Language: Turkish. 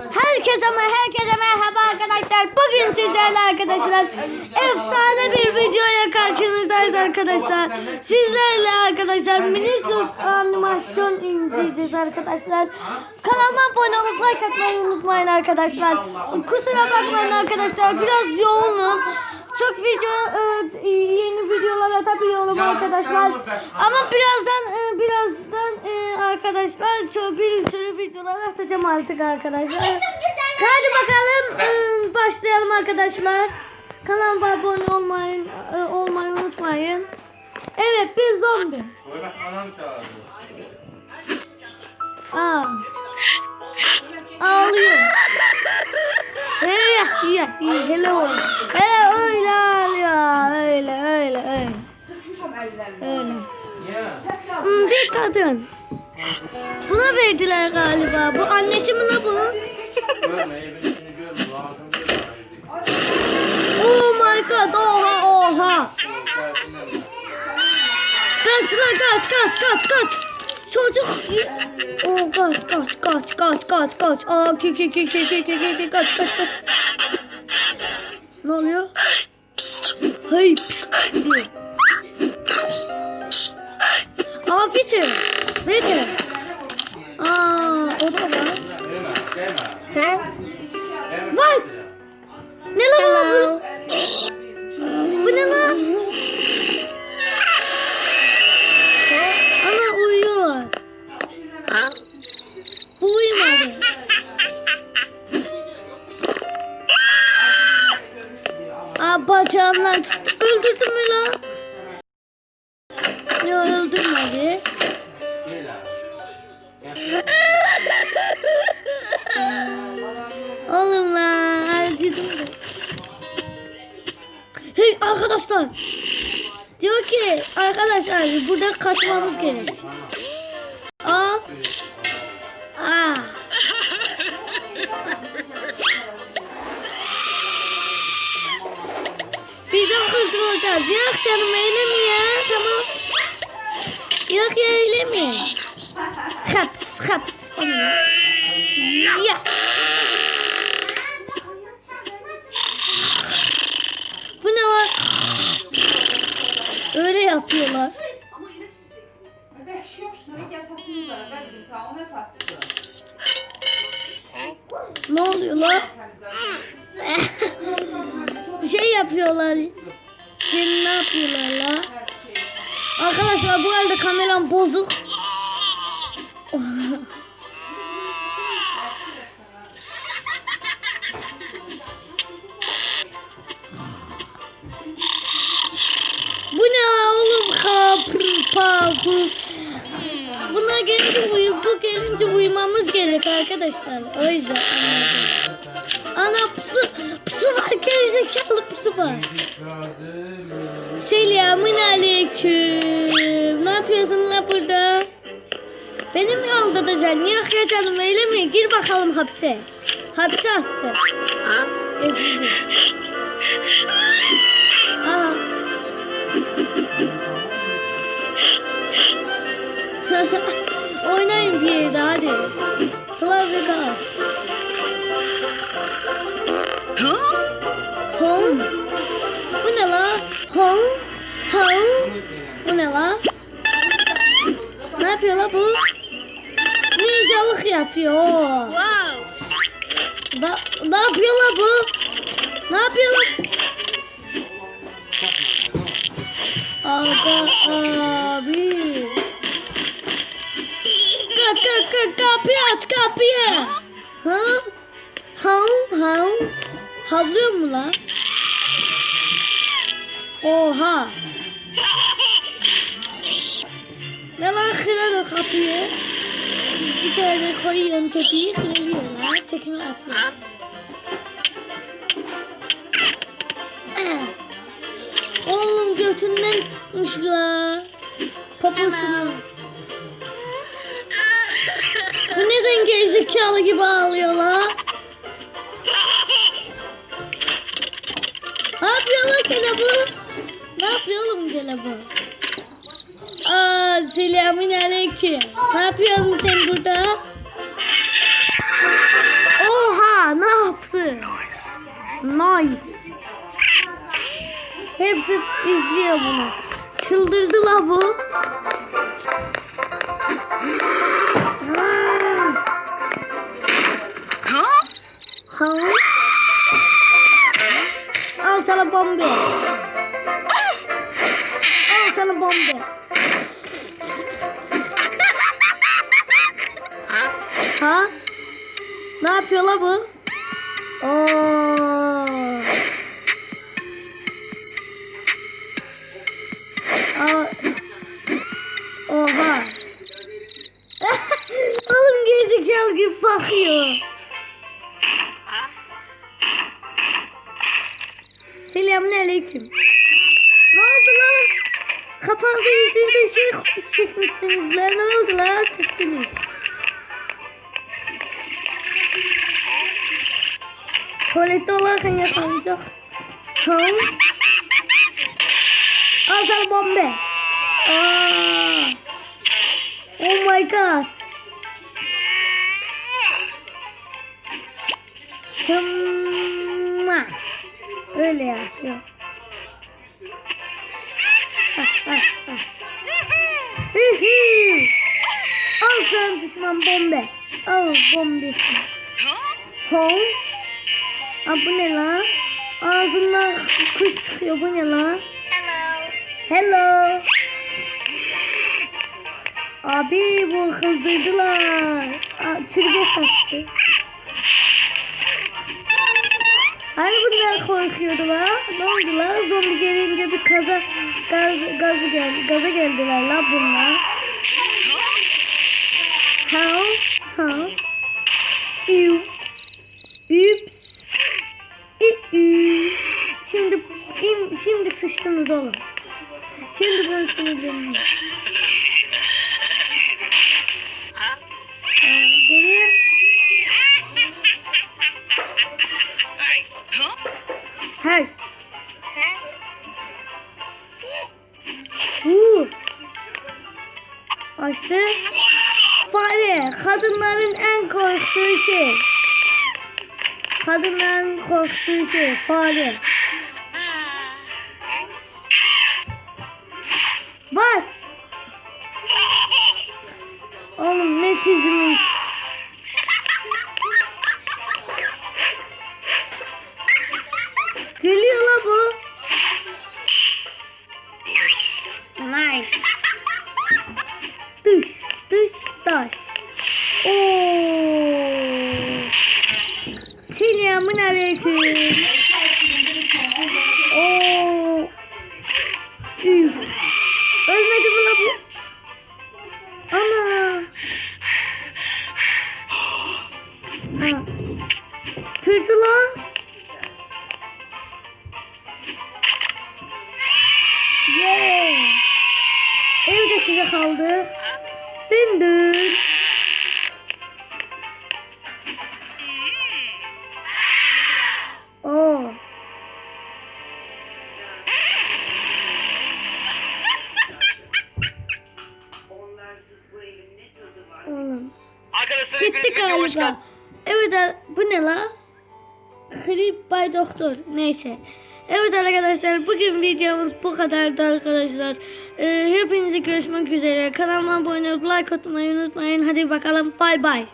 Hello. Herkese ama herkese merhaba arkadaşlar. Bugün sizlerle arkadaşlar efsane bir videoya karşınızdayız arkadaşlar. Sizlerle arkadaşlar Minisus animasyon indireceğiz arkadaşlar. Kanalıma abone olup like atmayı unutmayın arkadaşlar. Kusura bakmayın arkadaşlar biraz yoğunum. Çok video e, yeni videolar atabiliyorum arkadaşlar. Ama birazdan e, birazdan e, arkadaşlar çok bir sürü videolar atacağım artık arkadaşlar. Hadi bakalım e, başlayalım arkadaşlar. Kanalıma abone olmayı e, olmayı unutmayın. Evet bir zombi. Aa. Ağlıyor. Hey ya ya hello. Hello öyle ağlıyor. Öyle öyle öyle. Öyle. Hmm, bir kadın. Buna verdiler galiba. Bu annesi mi la bunun? Oh my god oha oha. Kaçma kaç kaç kaç kaç. Çocuk oh kaç kaç kaç kaç kaç kaç. Aa ki ki ki ki ki ki ki kaç kaç kaç. Ne oluyor? Hey. Diyor. Aa bitir. Bitir. Aa o da. He? Vay. Ne lan bu? Bu ne lan? Ana uyuyor. Bu uyumadı. Aa bacağımdan tuttu. Öldürdün mü lan? Yok öldürmedi. Arkadaşlar. Diyor ki arkadaşlar burada kaçmamız gerek. Aa. Aa. Bizden kurtulacağız. Yok canım öyle mi ya? Tamam. Yok ya öyle mi? Hap hap. Ya. Yapıyorlar. Yeni ne yapıyorlar la? Arkadaşlar bu elde kameram bozuk. Bu ne oğlum? Kapır, papır. Buna gelince uyu, bu gelince uyumamız gerek arkadaşlar. O yüzden. Ana pısı, pısı var, gerizekalı pısı var. Selamun aleyküm. Ne yapıyorsun la burada? Beni mi aldatacaksın? Ya canım öyle mi? Gir bakalım hapse. Hapse attı. Aha. Oynayın bir yerde hadi. Slavya kal. Home. Bu ne la? Home. Home. Bu ne la? Ne yapıyor la bu? Ninjalık yapıyor. Wow. Da, ne yapıyor la bu? Ne yapıyor la? Aga abi. Ka ka ka kapıyı aç kapıyı. Ha? Hav hav. Havlıyor mu lan? Oha. Ne lan kırar o kapıyı? Bir tane koyuyorum tepiyi kırılıyorlar. Tekme atıyor. Oğlum götünden tutmuşlar. Poposunu. Bu neden gerizekalı gibi ağlıyor la? Bu? Aa, selamun aleyküm. Ne yapıyorsun sen burada? Oha! Nice. Hepsi izliyor bunu. Çıldırdı la bu. Ha. Al sana bombe. Al sana bombe. Ha? Ne yapıyor la bu? Oo. Aa. Oha. Oğlum gerizekalı gibi bakıyor. Kapandı yüzünüze şey çekmişsiniz lan. Ne oldu lan? Çıktınız. Tuvalette olarken yakalayacak. Tamam. Al sana bombe. Aa. Oh my god. Hımma. Öyle yapıyor. Ah. Hıhı. Al sana düşman bombe. Al bombesi. Home. Aa, bu ne lan? Ağzından kuş çıkıyor. Bu ne lan? Hello. Abi bu kızdırdılar. Aa, Türbe saçtı. Hani bunlar korkuyordu la? Ne oldu la? Zombi gelince bir kaza gaz gazı gel gaza geldiler la bunlar. How? How? Ew. Üps. Şimdi im- şimdi sıçtınız oğlum. Şimdi bunu sinirlendim. Hey. Hu. Açtı. Fare. Kadınların en korktuğu şey. Kadınların korktuğu şey. Fare. Nice. Dün. Oo. Oğlum. Arkadaşlar hoş galiba. Evet bu ne la? Grip Bay Doktor. Neyse. Evet arkadaşlar bugün videomuz bu kadardı arkadaşlar. Ee, hepinize görüşmek üzere. Kanalıma abone olup like atmayı unutmayın. Hadi bakalım bay bay.